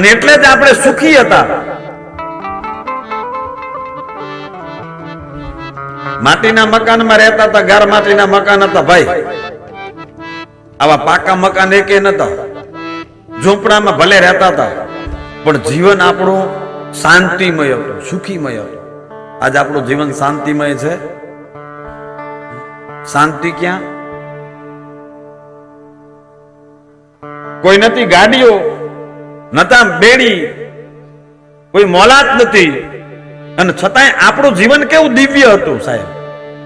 અને એટલે જ આપણે સુખી હતા. માટીના મકાનમાં રહેતા હતા, ઘર માટીના મકાન હતા, ભાઈ. આવા પાકા મકાન એકે નતા. ઝૂંપડામાં ભલે રહેતા હતા, પણ જીવન આપણું શાંતિમય હતું, સુખીમય હતું. આજ આપણું જીવન શાંતિમય છે. શાંતિ ક્યાં? કોઈ નથી, ગાડીઓ નતા બેડી. કોઈ મોલાત નથી. અને છતાંય આપણું જીવન કેવું દિવ્ય હતું સાહેબ?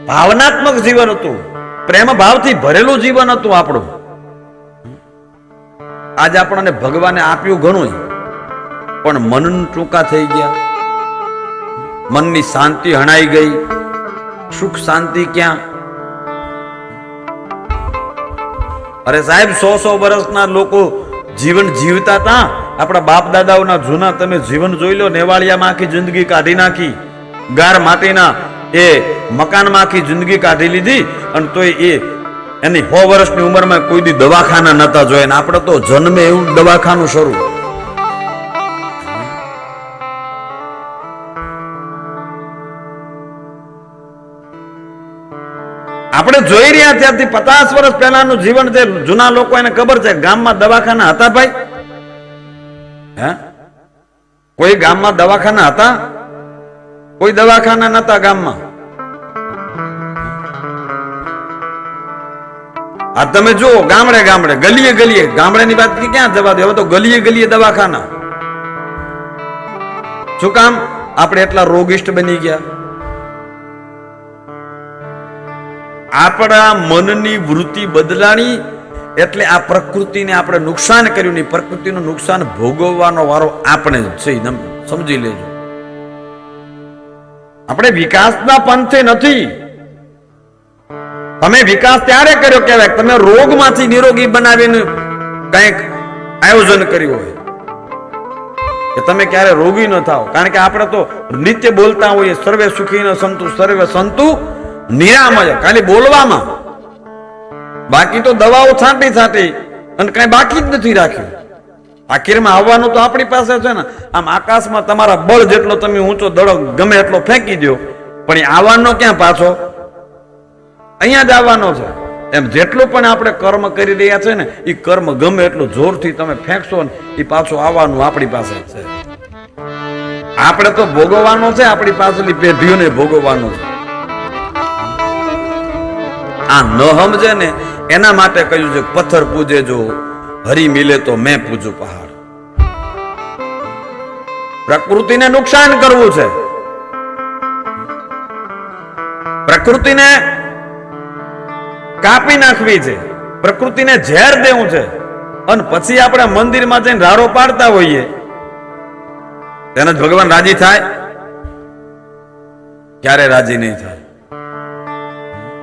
ભાવનાત્મક જીવન હતું. પ્રેમ ભાવથી ભરેલું જીવન હતું આપણું. આજે આપણને ભગવાને આપ્યું ઘણું પણ મન ટૂંકા થઈ ગયા. મનની શાંતિ હણાઈ ગઈ. સુખ શાંતિ ક્યાં? અરે સાહેબ, સો સો વર્ષના લોકો જીવન જીવતા હતા આપણા બાપ દાદાઓના જૂના તમે જીવન જોઈ લો, નેવાળિયામાં આખી જિંદગી કાઢી નાખી. ગાર માટીના એ મકાનમાં આખી જિંદગી કાઢી લીધી અને તોય એ એની સો વર્ષની ઉંમરમાં કોઈ દી દવાખાના નતા જોયા ને આપણે તો જન્મે એવું દવાખાનું શરૂ. આપણે જોઈ રહ્યા ત્યારથી પચાસ વર્ષ પહેલાનું જીવન જે જૂના લોકો એને ખબર છે, ગામમાં દવાખાના હતા ભાઈ? કોઈ ગામમાં દવાખાના હતા? કોઈ દવાખાના નતા ગામમાં? આ તમે જો ગામડે ગામડે, ગલીએ ગલીએ. ગામડેની વાત ક્યાં જવા દે? હવે તો ગલીએ ગલીએ દવાખાના. શું કામ? આપણે એટલા રોગિષ્ટ બની ગયા. આપણા મનની વૃત્તિ બદલાણી એટલે આ પ્રકૃતિને આપણે નુકસાન કર્યું નહીં. પ્રકૃતિનું નુકસાન ભોગવવાનો વારો આપણે છે. સમજી લેજો. આપણે વિકાસના પંથે નથી. તમે વિકાસ ત્યારે કર્યો કહેવાય. તમે રોગમાંથી નિરોગી બનાવીને કંઈક આયોજન કર્યું હોય. કે તમે ક્યારે રોગી ન થાઓ. કારણ કે આપણે તો નિત્ય બોલતા હોઈએ. સર્વે સુખી ન સંતુ, સર્વે સંતુ નિરામય. ખાલી બોલવામાં. બાકી તો દવાઓ છાંટી છાંટી અને કઈ બાકી જ નથી રાખ્યું. આખીરમાં આવવાનું તો આપણી પાસે છે ને. આમ આકાશમાં તમારા બળ જેટલો તમે ઊંચો દડો ગમે એટલો ફેંકી દો પણ એ આવવાનો ક્યાં પાછો? અહીંયા જ આવવાનો છે. એમ જેટલું પણ આપણે કર્મ કરી રહ્યા છે ને એ કર્મ ગમે એટલું જોરથી તમે ફેંકશો ને એ પાછું આવવાનું આપણી પાસે છે. આપણે તો ભોગવવાનો છે, આપણી પાસેની પેઢીઓને ભોગવવાનો છે. આ ન સમજે ને એના માટે કહ્યું છે પથ્થર પૂજે જો, હરી મિલે તો મેં પૂજું પહાડ. પ્રકૃતિને નુકસાન કરવું છે. પ્રકૃતિને કાપી નાખવી છે. પ્રકૃતિને ઝેર દેવું છે. અને પછી આપણે મંદિરમાં જઈને રાડો પાડતા હોઈએ. તેને ભગવાન રાજી થાય? ક્યારે રાજી નહીં થાય?